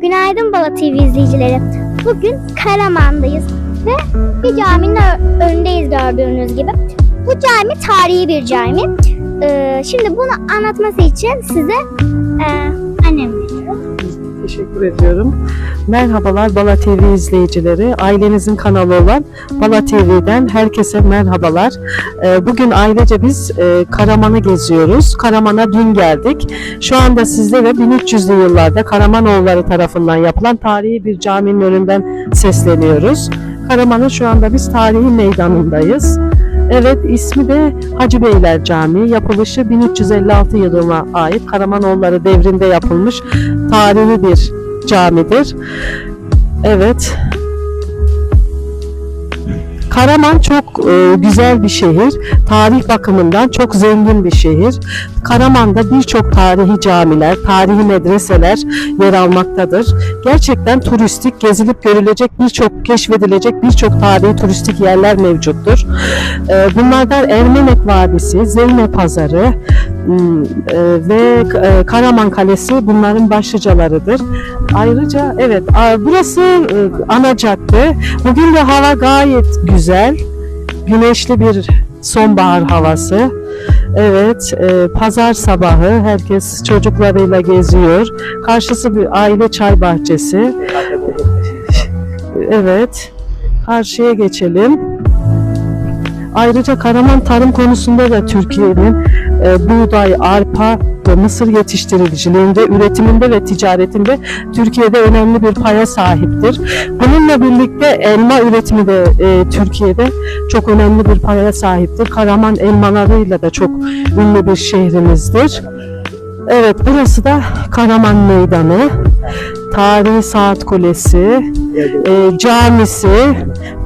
Günaydın Bala TV izleyicileri. Bugün Karaman'dayız ve bir caminin önündeyiz gördüğünüz gibi. Bu cami tarihi bir cami. Ee, şimdi bunu anlatması için size e, annem. Teşekkür ediyorum. Merhabalar Bala TV izleyicileri. Ailenizin kanalı olan Bala TV'den herkese merhabalar. Ee, Bugün ailece biz e, Karaman'ı geziyoruz. Karaman'a dün geldik. Şu anda sizlere 1300'lü yıllarda Karamanoğulları tarafından yapılan tarihi bir caminin önünden sesleniyoruz. Karaman'ın şu anda biz tarihi meydanındayız. Evet ismi de Hacı Beyler Camii. Yapılışı 1356 yılına ait Karamanoğulları devrinde yapılmış tarihi bir camidir. Evet. Karaman çok e, güzel bir şehir. Tarih bakımından çok zengin bir şehir. Karaman'da birçok tarihi camiler, tarihi medreseler yer almaktadır. Gerçekten turistik, gezilip görülecek birçok, keşfedilecek birçok tarihi turistik yerler mevcuttur. E, bunlardan Ermenek Vadisi, Zeynep Pazarı ve e, Karaman Kalesi bunların başlıcalarıdır. Ayrıca evet burası e, ana cadde. Bugün de hava gayet güzel. Güneşli bir sonbahar havası. Evet, e, pazar sabahı herkes çocuklarıyla geziyor. Karşısı bir aile çay bahçesi. Evet, karşıya geçelim. Ayrıca Karaman tarım konusunda da Türkiye'nin e, buğday, arpa ve mısır yetiştiriciliğinde, üretiminde ve ticaretinde Türkiye'de önemli bir paya sahiptir. Bununla birlikte elma üretimi de e, Türkiye'de çok önemli bir paya sahiptir. Karaman elmalarıyla da çok ünlü bir şehrimizdir. Evet, burası da Karaman Meydanı. Tarihi Saat Kulesi, e, camisi,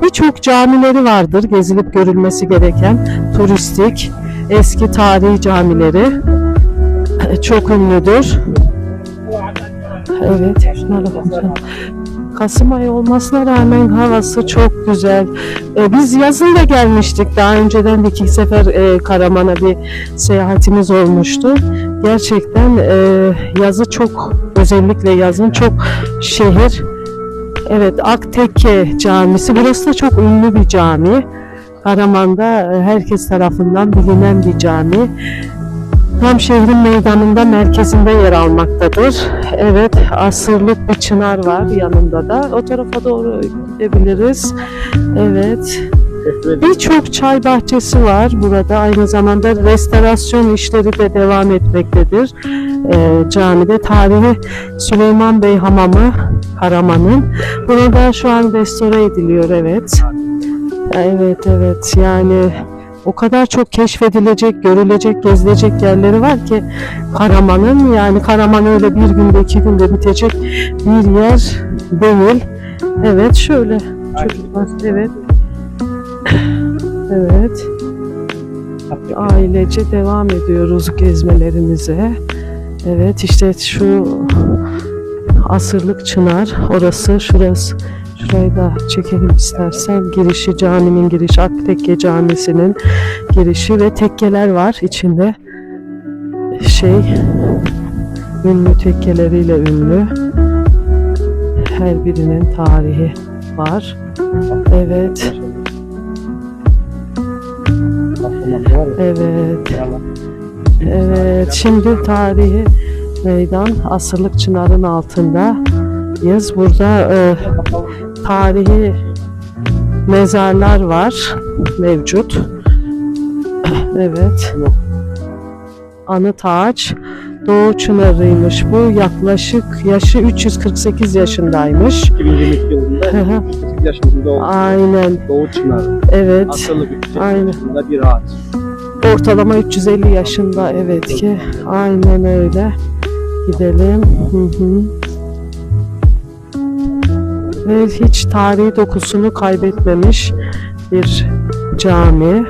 birçok camileri vardır gezilip görülmesi gereken turistik eski tarihi camileri çok ünlüdür. Evet. Kasım ayı olmasına rağmen havası çok güzel. E, biz yazın da gelmiştik. Daha önceden de iki sefer e, Karaman'a bir seyahatimiz olmuştu. Gerçekten e, yazı çok, özellikle yazın çok şehir Evet, Aktekke Camisi. Burası da çok ünlü bir cami. Karaman'da e, herkes tarafından bilinen bir cami. Tam şehrin meydanında merkezinde yer almaktadır. Evet, asırlık bir çınar var yanında da. O tarafa doğru gidebiliriz. Evet. Birçok çay bahçesi var burada. Aynı zamanda restorasyon işleri de devam etmektedir. Ee, camide tarihi Süleyman Bey Hamamı Karaman'ın. Burada şu an restore ediliyor evet. Evet evet yani o kadar çok keşfedilecek, görülecek, gezilecek yerleri var ki Karaman'ın yani Karaman öyle bir günde iki günde bitecek bir yer değil. Evet şöyle çocuklar evet. Evet. Ailece devam ediyoruz gezmelerimize. Evet işte şu asırlık çınar orası şurası. Şurayı da çekelim istersen. Girişi caminin girişi Aktekke Camisi'nin girişi ve tekkeler var içinde. Şey ünlü tekkeleriyle ünlü. Her birinin tarihi var. Evet. Evet. Evet, şimdi tarihi meydan asırlık çınarın altındayız. Burada e, tarihi mezarlar var mevcut. Evet. Anıt ağaç Doğu Çınarı'ymış bu. Yaklaşık yaşı 348 yaşındaymış. 2022 yılında Hı hı. 38 yaşında oldu. Aynen. Doğu Çınar. Evet. Asırlık 308 Aynen. yaşında bir ağaç. Ortalama 350 yaşında evet ki. Aynen öyle. Gidelim. Hı hı. Ve hiç tarihi dokusunu kaybetmemiş bir cami.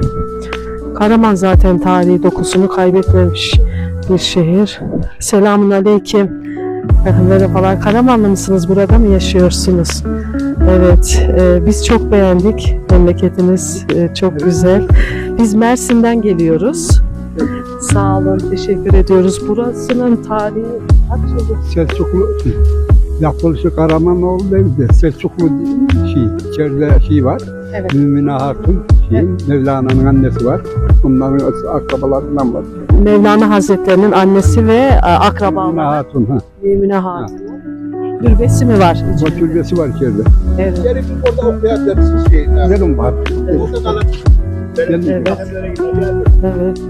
Karaman zaten tarihi dokusunu kaybetmemiş bir şehir. Selamun aleyküm. Merhabalar. Karamanlı mısınız? Burada mı yaşıyorsunuz? Evet. e, biz çok beğendik. Memleketiniz e, çok güzel. Biz Mersin'den geliyoruz. Sağ olun, teşekkür ediyoruz. Burasının tarihi kaç yıllık? Selçuklu Yapılışı Karamanoğlu değil de Selçuklu şey, içeride şey var. Evet. Mümine Hatun, şeyin, Mevlana'nın annesi var. Bunların akrabalarından var. Mevlana Hazretlerinin annesi ve e, Mümine akrabaları Hatun, ha. Mümine Hatun. Türbesi mi var? O türbesi var içeride. Evet. Gelin orada okuyan dersiz şey. Gidelim var. Orada kalan. Gelin. Evet. Evet.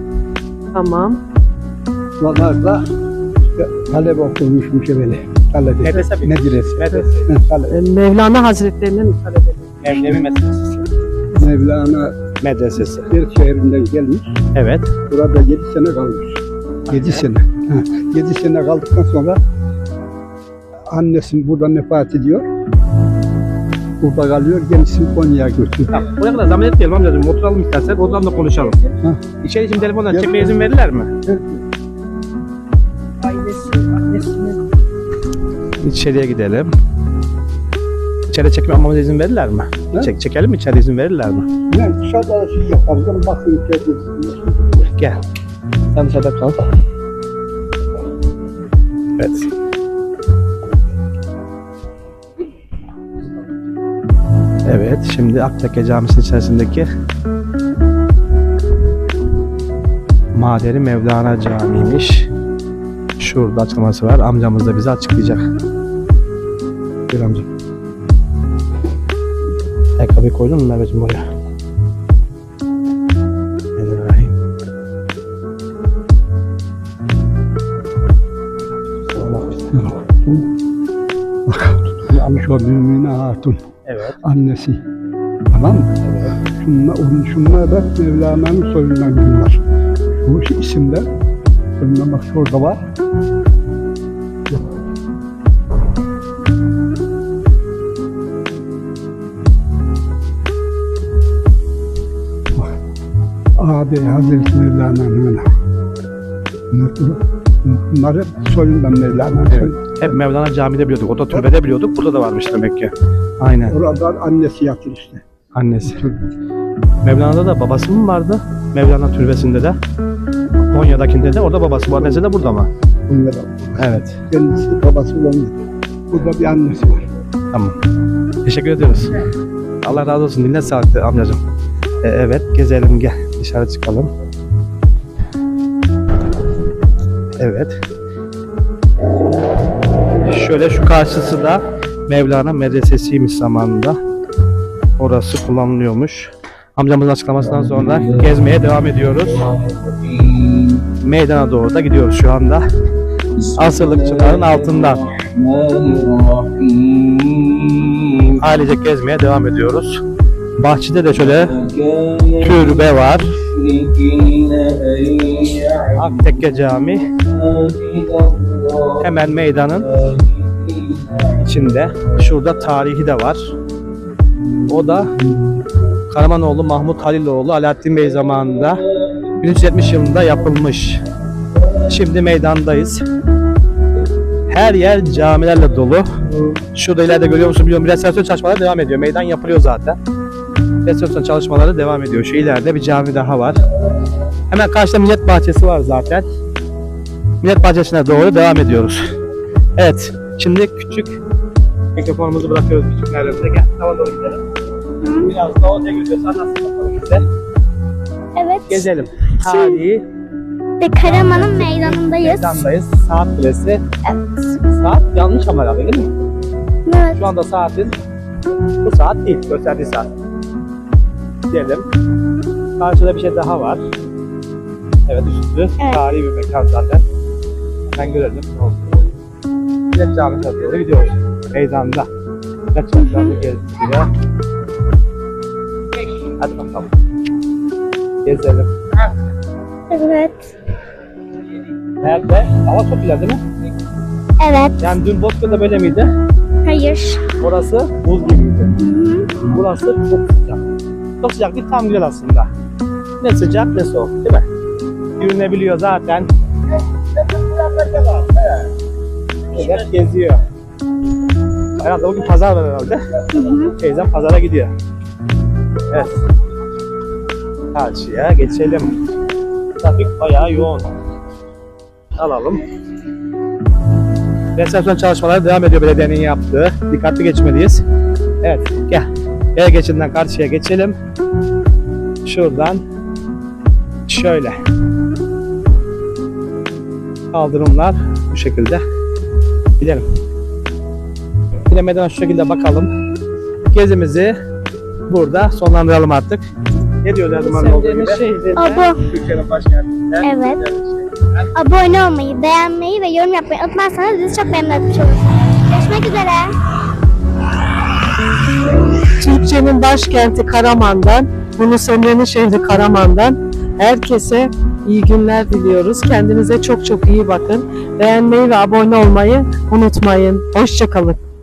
Tamam. Vallahi da işte talebe okumuşmuş evveli. Talebe. Medrese Medrese. Medrese. Talebe. Mevlana Hazretlerinin talebeleri. Mevlevi Medresesi. Mevlana Medresesi. bir şehrinden gelmiş. Evet. Burada 7 sene kalmış. 7 sene. 7 sene kaldıktan sonra annesi burada vefat ediyor. Burada kalıyor. Kendisini Konya'ya götürüyor. Tamam. Buraya kadar zahmet etmeyelim amcacığım. Oturalım istersen. Oradan da konuşalım. Hah. İçeri şimdi telefondan çekmeye izin verirler mi? Ailesi, annesinin İçeriye gidelim. İçeri çekme almamıza izin verirler mi? Ne? Çek, çekelim mi? İçeri izin verirler mi? Ne dışarıda şey yaparız. Bakın içeride. Gel. Sen dışarıda kal. Evet. Evet, şimdi Aktekke Camisi'nin içerisindeki Maderi Mevlana Camii'ymiş. Şurada açıklaması var. Amcamız da bize açıklayacak. Bir amca. Ayakkabıyı koydun mu Merveciğim? Bismillahirrahmanirrahim. Şu Mümine Hatun. Evet. Annesi. Tamam mı? Şunlar, onun, şunlar da Mevlana'nın soyundan bunlar. Şu isimler. Soyundan bak şurada var. Abi Hazreti Mevlana'nın öyle. Bunlar- hep soyundan Mevlana'nın Evet. Hep Mevlana Camii'de biliyorduk. O da türbede biliyorduk. Burada da varmış demek ki. Aynen. Orada annesi yatır işte. Annesi. Mevlana'da da babası mı vardı? Mevlana türbesinde de. Konya'dakinde de. Orada babası var. Annesi de burada mı? Bunlar Evet. kendisi babası olan Burada bir annesi var. Tamam. Teşekkür ediyoruz. Allah razı olsun. Dinle sağlıklı amcacığım. E, evet. Gezelim. Gel. Dışarı çıkalım. Evet. Şöyle şu karşısı da Mevlana Medresesi'ymiş zamanında. Orası kullanılıyormuş. Amcamızın açıklamasından sonra gezmeye devam ediyoruz. Meydana doğru da gidiyoruz şu anda. Asırlıkçıların altından. Ailece gezmeye devam ediyoruz. Bahçede de şöyle türbe var. Aktekke Cami hemen meydanın içinde. Şurada tarihi de var. O da Karamanoğlu Mahmut Haliloğlu Alaaddin Bey zamanında 1370 yılında yapılmış. Şimdi meydandayız. Her yer camilerle dolu. Şurada ileride görüyor musun bilmiyorum. Restorasyon çalışmaları devam ediyor. Meydan yapılıyor zaten. Restorasyon çalışmaları devam ediyor. Şu ileride bir cami daha var. Hemen karşıda millet bahçesi var zaten. Millet bahçesine doğru devam ediyoruz. Evet. Şimdi küçük mikrofonumuzu bırakıyoruz küçük yerlerimize. Gel. Tava doğru gidelim. Biraz da oraya gidiyoruz. Anlatsın bakalım bize. Evet. Gezelim. Tarihi De Karaman'ın meydanındayız. meydandayız. Saat kulesi. Evet. Saat yanlış ama herhalde değil mi? Evet. Şu anda saatin bu saat değil. Gösterdiği saat. Gidelim. Karşıda bir şey daha var. Evet üstü. Evet. Tarihi bir mekan zaten. Hemen görelim. Millet Camisi'ne doğru gidiyoruz. Meydanda. Millet Camisi'ne gezdiriyor. Hadi bakalım. Gezelim. Evet. Nerede? Hava çok güzel değil mi? Evet. Yani dün Bozkır'da böyle miydi? Hayır. Orası buz gibiydi. Hı hı. Burası çok sıcak. Çok sıcak değil, tam güzel aslında. Ne sıcak ne soğuk değil mi? Yürünebiliyor zaten. Evet geziyor. Herhalde bugün pazar var herhalde. Hı hı. Teyzem pazara gidiyor. Evet. Karşıya geçelim. Trafik bayağı yoğun. Alalım. Restorasyon çalışmaları devam ediyor belediyenin yaptığı. Dikkatli geçmeliyiz. Evet gel. Yaya geçidinden karşıya geçelim. Şuradan şöyle. Kaldırımlar bu şekilde. Gidelim. Yine meydana şu şekilde bakalım. Gezimizi burada sonlandıralım artık. Ne diyor Erdoğan olduğu gibi? Abo, Türkiye'nin başkentinde. Evet. abone olmayı, beğenmeyi ve yorum yapmayı unutmazsanız bizi çok memnun etmiş olursunuz. Görüşmek üzere. Türkçenin başkenti Karaman'dan, Yunus Emre'nin şehri Karaman'dan herkese iyi günler diliyoruz. Kendinize çok çok iyi bakın. Beğenmeyi ve abone olmayı unutmayın. Hoşçakalın.